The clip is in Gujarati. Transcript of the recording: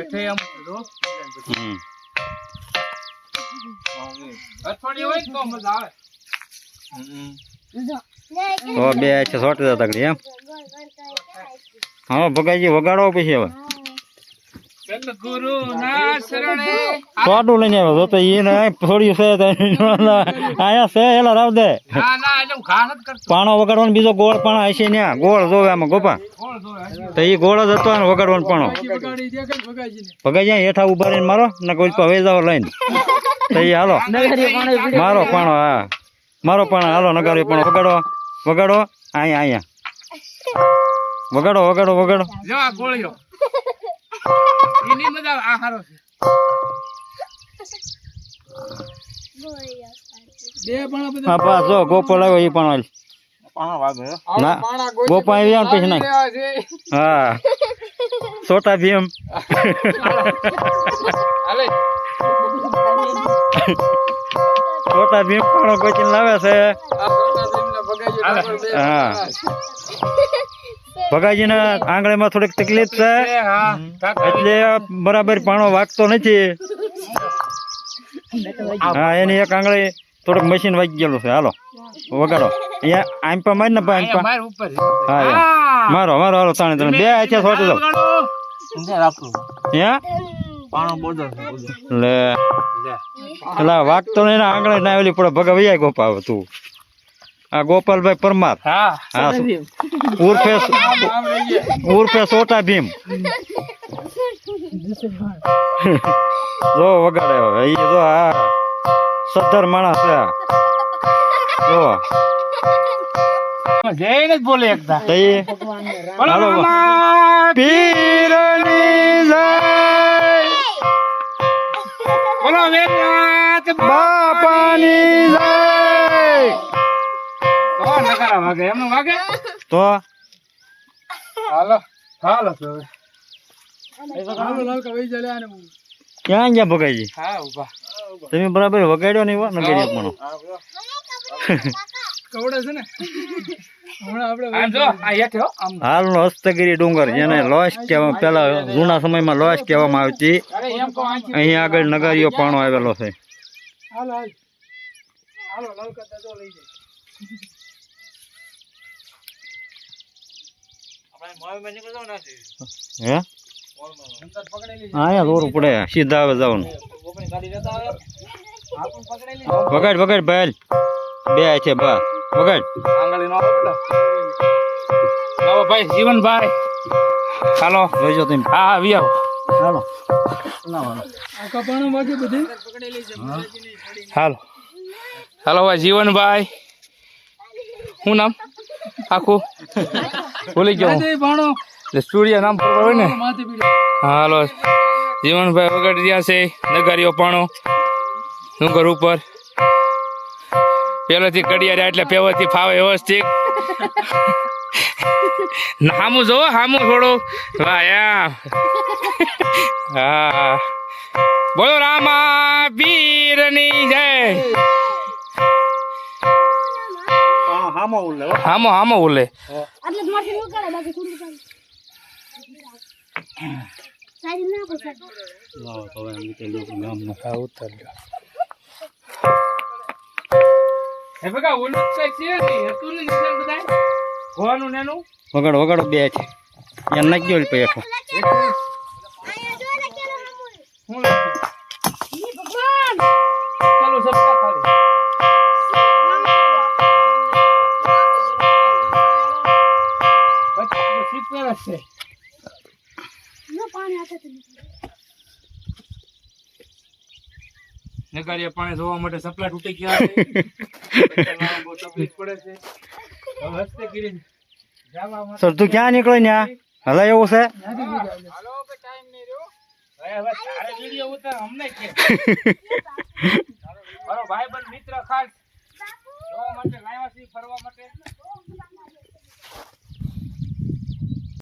હેઠે આમ જો. હમ અઠવાડિયે હોય તો મજા આવે તો બે છે જતા એમ હા ભગાજી વગાડો પછી હવે સદગુરુ ના શરણે સોટું લઈને આવ્યો તો એને થોડી છે આયા છે એલા રાવ દે. પાણો વગાડવાનો બીજો ગોળ પાણો હશે ને ગોળ જોવે આમાં ગોપા. તો એ ગોળ જ હતો ને વગાડવાનો પાણો. ભગાઈ જાય હેઠા ઊભા રહીને મારો ને કોઈ હવે જાવ લઈને. તો એ હાલો. મારો પાણો હા. મારો પાણો હાલો નગારી પાણો. વગાડો વગાડો. અહીંયા અહીંયા વગાડો વગાડો વગાડો. જો આ ગોળીઓ. એની મજા આ હારો છે. હા પાસ જો ગોપાલ આવ્યો એ પણ ના ગોપા આવ્યા ને પછી નાખ હા. છોટા ભીમ છોટા ભીમ પણ કોચીને લાવે છે. હા. ભગાજીને આંગળીમાં થોડીક તકલીફ છે. એટલે બરાબર પાણો વાગતો નથી. હા એની એક આંગળી થોડુંક મશીન વાગી ગયેલું છે. હાલો વગાડો. અહીંયા આમ પા મારી ને પા આમ પા. માર ઉપર હા મારો મારો હાલો તાણે તાણે. બે હાથે છોટી દો. લે. પેલા વાગતો નહીં ને આંગળે ના આવેલી પડે ભગા વૈયા ગોપાલ તું. આ ગોપાલભાઈ પરમાર. હા ઉર્ફે ઉર્ફે સોટા ભીમ. જો વગાડે ઈ જો આ સદ્ધર માણસ છે. જો. જઈને જ બોલે એકદા તો. ઈ બોલો હાલો. પીરની જય. બોલો વેરિયાત બાપાની જય. તો વાગે એમ વાગે? તો? હાલો હાલો તો ક્યાં ગયા ભગાઈજી? તમે બરાબર વગાડ્યો નહીં હો નગરી પણ કવડે છે ને? હમણાં આપણે આમ જો આ હેઠે હો આમ. હાલનો હસ્તગીરી ડુંગર જેને લોશ કહેવા પેલા જૂના સમયમાં લોશ કહેવામાં આવતી. અરે એમ કહો આંખી અહીં આગળ નગરીયો પાણો આવેલો છે. હાલો હાલો. લાલ કરતા જો લઈ જાય. હે? અહીંયા દોરું પડે સીધા આવે જવાનું. વગાડ વગાડ ભાઈ. બે છે બા. વગાડ. આંગળી નો આવે ભાઈ જીવનભાઈ. હાલો. જોઈજો તમે. હા હા વી આવો. હાલો. હાલો. હાલો ભાઈ જીવનભાઈ. શું નામ? આખું? ભૂલી ગયો સ્ટુડિયો નામ હોય ને? હાલો. જીવનભાઈ વગાડી રહ્યા છે નગારીઓ પાણો. ડુંગર ઉપર? પેલેથી કડિયા એટલે પેવથી ફાવે વ્યવસ્થિત હામું જોવો હામું થોડું. વાહ યા. હા. બોલો રામા પીરની જય. હામો ઉલ્લે હામો હામો બોલે એટલે માથે નું કરે બાકી થોડું કરે સારી ના હે ઓલું છે ને નિશાન બધાય? વગાડો વગાડો બે છે. ત્યાં નાખી દો પેઠો શીખવેલ જ છે નો પાણી હાથે તો નગારીયા પાણી ધોવા માટે સપલા તૂટી ગયા છે ચલાવવામાં બહુ તકલીફ પડે છે હવે હસ્તે કરીને જવા માટે સર તું ક્યાં નીકળે ને હલા એવું છે હાલો કે ટાઈમ નહીં રહ્યો હવે હવે તારે વિડિયો ઉતાર અમને કે મારો ભાઈબંધ મિત્ર ખાસ